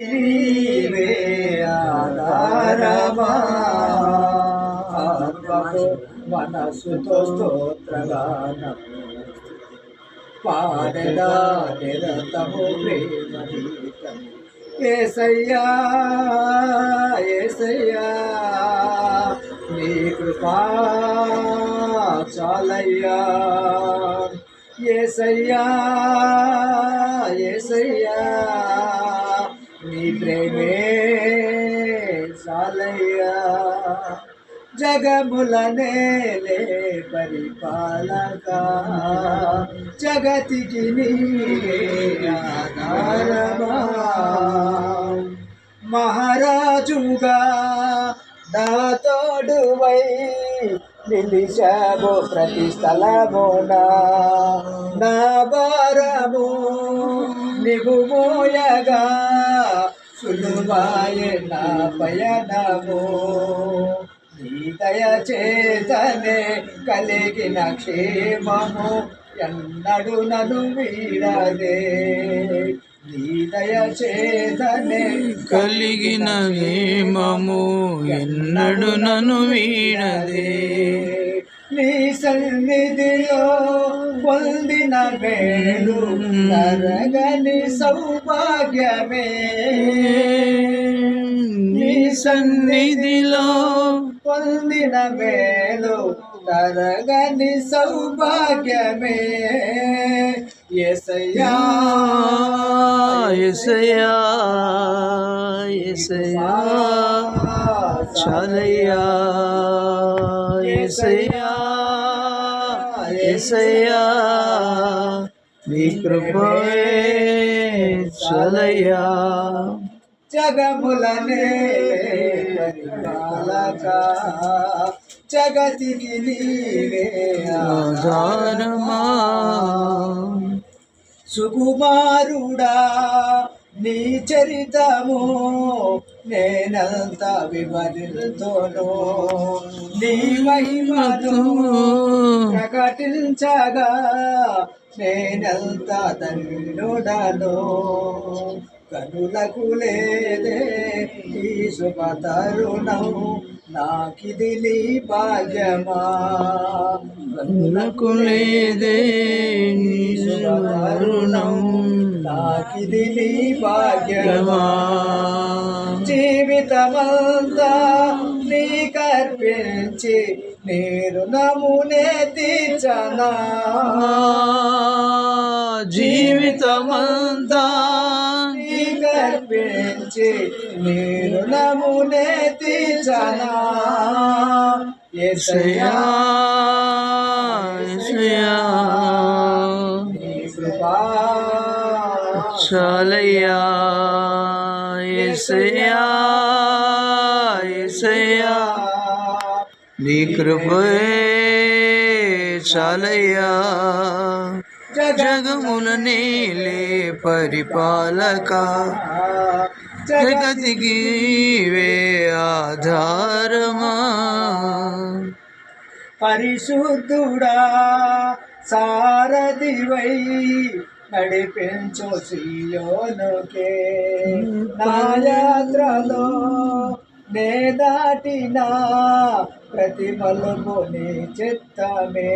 నీవే ఆధారమా? మనసుతో స్తోత్రగానం. పాడదా నిరతము ప్రేమ ఏసయ్యా ఏసయ్యా నీ కృపా చాలయ్యా. ఏసయ్యా ఏసయ్యా. నీ ప్రేమే చాలయ్యా జగముల నేలే పరిపాలక. జగతికి నీవే ఆధారమా. మహారాజుగా నాతోడువై నిలిచావు ప్రతి స్థలమునా. నా భారము నిగు మోయగా సులువాయే నా పయనము. దయ చేతనే కలిగిన క్షేమము ఎన్నడు నన్ను వీడదే. దయ చేతనే కలిగిన నియమము ఎన్నడు నన్ను వీడదే. నీ సన్నిధిలో పొందిన వేలు తరగని సౌభాగ్యమే. నీ సన్నిధిలో పొందిన వేలు తరగని సౌభాగ్యమే. ఎసయ్యా ఎసయా ఎసయా చాలయ్యా ఎసయా ఎసయా నీ కృపే చాలయ్యా జగములనే పరిపాలక జగతికి నీవే ఆధారమా సుకుమారుడా నీ చరితము నేనంత వివరితోను నీ మహిమను ప్రకటించగా నేనంత ధన్యుడను. కనులకు లేదే ఈ శుభ తరుణం నాకిది నీ భాగ్యమా. కనులకు లేదే నీ తరుణం నాకిది నీ భాగ్యమా? యమా. జీవితమంతా నీ కర్పించి నేను నమునే తీర్చనా? జీవితమంతా నీ కర్పించి నేను నమునే తీర్చనా? ఎసయా ఎసయా కృపా చాలయ్యా ఎసయా ఎసయా నీ కృపే చాలయ్యా జగముల నేలే పరిపాలక జగతికి వే ఆధారమా పరిశుద్ధుడా సారథివై నడిపించు సియోనుకే నా యాత్రలో నే దాటినా ప్రతి మలుపు నీ చిత్తమే.